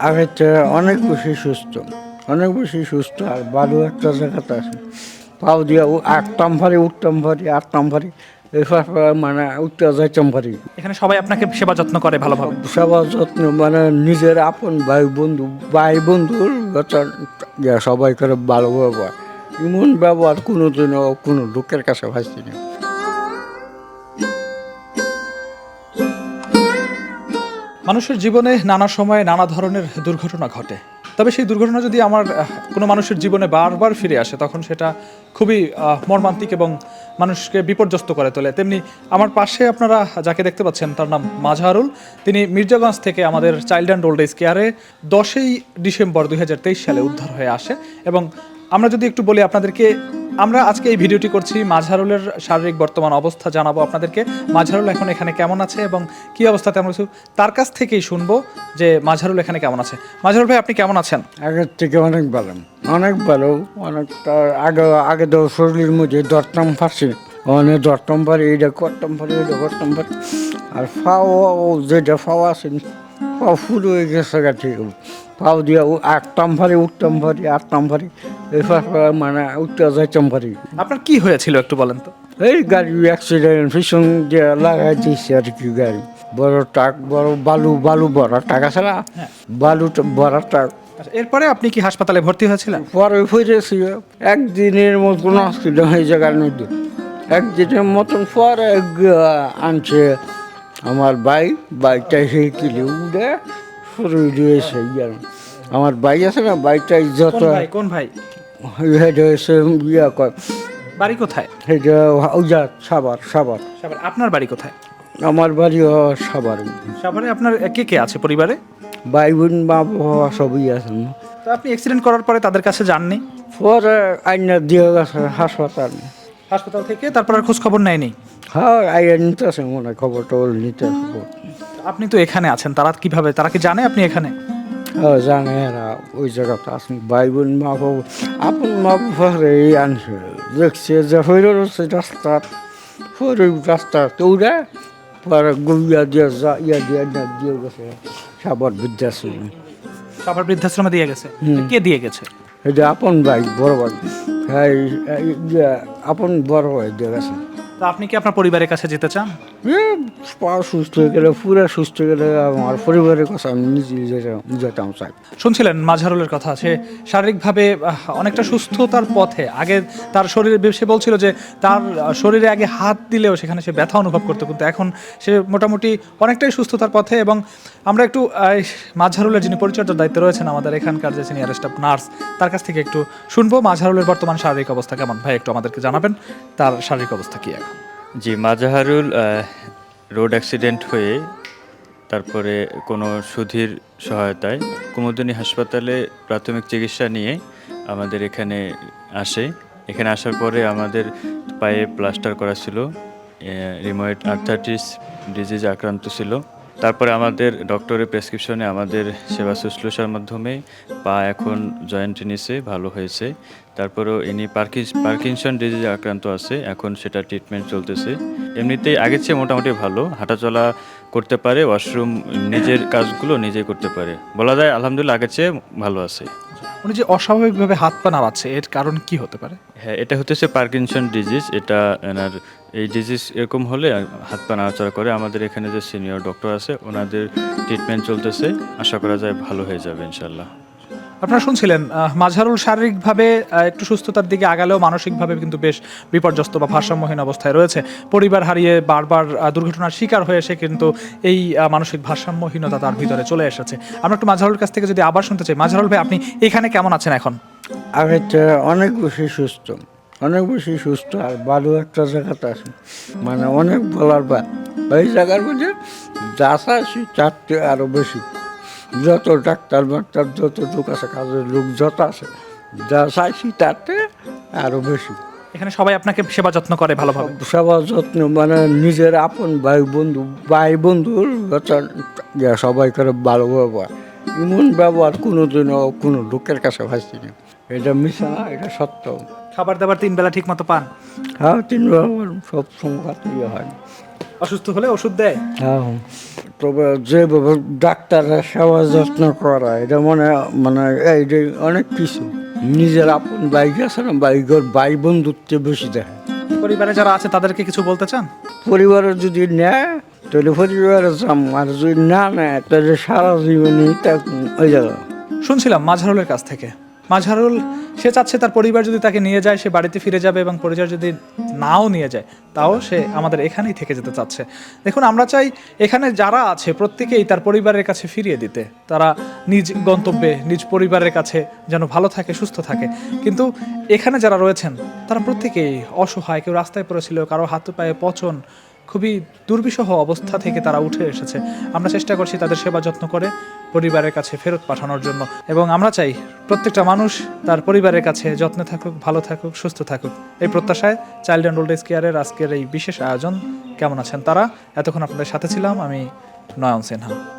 আগের থেকে অনেক বেশি সুস্থ অনেক বেশি সুস্থ আর ভালো একটা জায়গাতে আছে। পাও দিয়া আটটাম ভারি উঠতাম ভারি আটটাম ভারি এবার মানে উঠতে যাইতাম ভারি এখানে সবাই আপনাকে সেবা যত্ন করে ভালোভাবে। সেবা যত্ন মানে নিজের আপন ভাই বন্ধু ভাই বন্ধুর সবাই করে ভালো ব্যবহার এমন ব্যবহার কোনোদিনও কোনো লোকের কাছে ভাসছি না। মানুষের জীবনে নানা সময়ে নানা ধরনের দুর্ঘটনা ঘটে। তবে সেই দুর্ঘটনা যদি আমার কোনো মানুষের জীবনে বারবার ফিরে আসে, তখন সেটা খুবই মর্মান্তিক এবং মানুষকে বিপর্যস্ত করে তোলে। তেমনি আমার পাশে আপনারা যাকে দেখতে পাচ্ছেন, তার নাম মাঝহারুল তিনি মির্জাগঞ্জ থেকে আমাদের চাইল্ড অ্যান্ড ওল্ড এজ কেয়ারে দশই ডিসেম্বর দুই হাজার তেইশ সালে উদ্ধার হয়ে আসে। এবং আমরা যদি একটু বলি আপনাদেরকে আমরা আজকে এই ভিডিওটি করছি মাঝারুলের শারীরিক বর্তমান অবস্থা জানাব আপনাদেরকে। মাঝারুল এখন এখানে কেমন আছে এবং কি অবস্থাতে আমরা তার কাছ থেকেই শুনব যে মাঝারুল এখানে কেমন আছে। মাঝহারুল ভাই, আপনি কেমন আছেন? আগের থেকে অনেক ভালো অনেক ভালো, অনেকটা আগে আগে তো শরীরের মধ্যে দরতাম পারছি অনেক দরতাম পারি এইটা করতাম পারি এইটা করতাম পারি আর ফাও যেটা ফাও আছে ফুল হয়ে গেছে গা পাও দিয়া আটটাম পারি উঠতাম পারি আটটাম পারি মানে উঠতে যাইতাম পারি আপনার কি হয়েছিল একটু বলেন তো? এই গাড়ি অ্যাক্সিডেন্ট ভীষণ লাগাই দিয়েছে আর কি গাড়ি। বড় ট্রাক বড় বালু বালু বড় টাক আছে না? বালু বড় ট্রাক আচ্ছা, এরপরে আপনি কি হাসপাতালে ভর্তি হয়েছিলেন? পরে ফিরেছি একদিনের মতন আসছিল এই জায়গার মধ্যে। একদিনের মতন পরে আনছে আমার বাইক বাইকটা কিলে উঠে শুরু দিয়েছে আমার বাইক আছে না বাইকটা যত কোন ভাই? ইয়া কয় বাড়ি কোথায়? সেটা ওজা সাবার সাবার আপনার বাড়ি কোথায়? আমার বাড়ি সাবার সাভারে। আপনার কে কে আছে পরিবারে? ভাই বোন মা বাবা সবই আছেন। তো আপনি অ্যাক্সিডেন্ট করার পরে তাদের কাছে যাননি? পরে আইনা দিয়ে গেছে হাসপাতাল। হাসপাতাল থেকে তারপর আর খোঁজ খবর নেয়নি? হ্যাঁ আইয়া নিতেছে মনে হয় খবর টবর নিতে। আপনি তো এখানে আছেন তারা কীভাবে তারা কি জানে আপনি এখানে? হ্যাঁ ওই জায়গাতে আছেন ভাই। বোন মা বাবা আপন মা বাবারে এই আনছে দেখছে যে হইল রয়েছে রাস্তা হইল রাস্তা দৌড়ে পরে গুইয়া দিয়ে যা ইয়া দিয়ে না দিয়ে গেছে সাবর বিদ্যাশ্রী সাভার বৃদ্ধাশ্রমে দিয়ে গেছে কে দিয়ে গেছে এটা আপন ভাই বড় ভাই হ্যাঁ আপন বড় ভাই দিয়ে গেছে। তো আপনি কি আপনার পরিবারের কাছে যেতে চান? পা সুস্থ হয়ে গেলে পুরো সুস্থ হয়ে গেলে আমার পরিবারের কথা আমি নিজে যেতাম চাই। শুনছিলেন মাঝহারুলের কথা সে শারীরিকভাবে অনেকটা সুস্থতার পথে। আগে তার শরীরে সে বলছিল যে তার শরীরে আগে হাত দিলেও সেখানে সে ব্যথা অনুভব করতো কিন্তু এখন সে মোটামুটি অনেকটাই সুস্থতার পথে এবং আমরা একটু আহ, মাঝহারুলের যিনি পরিচর্যার দায়িত্বে রয়েছেন আমাদের এখানকার যে সিনিয়র স্টাফ নার্স তার কাছ থেকে একটু শুনব। মাঝহারুলের বর্তমান শারীরিক অবস্থা কেমন? ভাই একটু আমাদেরকে জানাবেন তার শারীরিক অবস্থা কি জি, মাজাহারুল রোড অ্যাক্সিডেন্ট হয়ে তারপরে কোনো সুধীর সহায়তায় কুমুদিনী হাসপাতালে প্রাথমিক চিকিৎসা নিয়ে আমাদের এখানে আসে। এখানে আসার পরে আমাদের পায়ে প্লাস্টার করা ছিল রিমোয়েড আর্থাইটিস ডিজিজ আক্রান্ত ছিল। তারপরে আমাদের ডক্টরের প্রেসক্রিপশনে আমাদের সেবা শুশ্রূষার মাধ্যমে পা এখন জয়েন্ট নিচে ভালো হয়েছে। তারপরেও ইনি পার্কিস পার্কিনসন ডিজিজ আক্রান্ত আছে, এখন সেটা ট্রিটমেন্ট চলতেছে। এমনিতেই আগের চেয়ে মোটামুটি ভালো, হাঁটাচলা করতে পারে ওয়াশরুম নিজের কাজগুলো নিজে করতে পারে। বলা যায় আলহামদুলিল্লাহ আগের চেয়ে ভালো আছে। উনি যে অস্বাভাবিকভাবে হাত পা নাড়াচ্ছে, এর কারণ কি হতে পারে? হ্যাঁ এটা হতেছে পার্কিনসন ডিজিজ এটা এনার এই ডিজিজ এরকম হলে হাত পা নাড়াচাড়া করে আমাদের এখানে যে সিনিয়র ডক্টর আছে, ওনাদের ট্রিটমেন্ট চলতেছে। আশা করা যায় ভালো হয়ে যাবে ইনশাল্লাহ আপনারা শুনছিলেন মাঝারুল শারীরিকভাবে একটু সুস্থতার দিকে আগালেও মানসিকভাবে কিন্তু বেশ বিপর্যস্ত বা ভারসাম্যহীন অবস্থায় রয়েছে। পরিবার হারিয়ে বারবার দুর্ঘটনার শিকার হয়ে এসে কিন্তু এই মানসিক ভারসাম্যহীনতা তার ভিতরে চলে এসেছে। আমরা একটু মাঝারুল কাছ থেকে যদি আবার শুনতে চাই, মাঝহারুল ভাই, আপনি এখানে কেমন আছেন এখন? থেকে অনেক বেশি সুস্থ, অনেক বেশি সুস্থ আর ভালো একটা জায়গাতে আছে। মানে অনেক বলার বা এই জায়গার মধ্যে যা চাইছি তার আরও বেশি। যত ডাক্তার মাক্তার যত লোক আছে কাজের লোক যত আছে যা চাইছি তাতে আরও বেশি। এখানে সবাই আপনাকে সেবা যত্ন করে ভালোভাবে? সেবা যত্ন মানে নিজের আপন ভাই বন্ধু ভাই বন্ধুর সবাই করে ভালো ব্যবহার। এমন ব্যবহার কোনোদিনও কোনো লোকের কাছে ভাসছি না। এটা মিশা না এটা সত্য। খাবার দাবার তিন বেলা ঠিক মতো পান? হ্যাঁ তিন ব্যবহার সব সময় ইয়ে হয়। অসুস্থ হলে ওষুধ দেয়। তবে যেভাবে ডাক্তাররা সেবা যত্ন করা এটা মনে মানে এই যে অনেক কিছু। নিজের আপন বাইক আছে না বাইকের ভাই বন্ধুত্বে বেশি দেখে। পরিবারে যারা আছে তাদেরকে কিছু বলতে চান? পরিবারে যদি নেয় তাহলে পরিবারে যাম আর যদি না নেয় তাহলে সারা জীবনই ওই জায়গা শুনছিলাম মাঝারুলের কাছ থেকে। মাঝারুল সে চাচ্ছে তার পরিবার যদি তাকে নিয়ে যায়, সে বাড়িতে ফিরে যাবে এবং পরিবার যদি নাও নিয়ে যায়, তাও সে আমাদের এখানেই থেকে যেতে চাচ্ছে। দেখুন, আমরা চাই এখানে যারা আছে, প্রত্যেকেই তার পরিবারের কাছে ফিরিয়ে দিতে। তারা নিজ গন্তব্যে, নিজ পরিবারের কাছে যেন ভালো থাকে, সুস্থ থাকে। কিন্তু এখানে যারা রয়েছেন, তারা প্রত্যেকেই অসহায়, কেউ রাস্তায় পড়েছিল, কারও হাতে পায়ে পচন খুবই দুর্বিষহ অবস্থা থেকে তারা উঠে এসেছে। আমরা চেষ্টা করছি তাদের সেবা যত্ন করে পরিবারের কাছে ফেরত পাঠানোর জন্য এবং আমরা চাই প্রত্যেকটা মানুষ তার পরিবারের কাছে যত্নে থাকুক, ভালো থাকুক, সুস্থ থাকুক। এই প্রত্যাশায় চাইল্ড অ্যান্ড ওল্ড এজ কেয়ারের আজকের এই বিশেষ আয়োজন। কেমন আছেন তারা? এতক্ষণ আপনাদের সাথে ছিলাম আমি নয়ন সিনহা।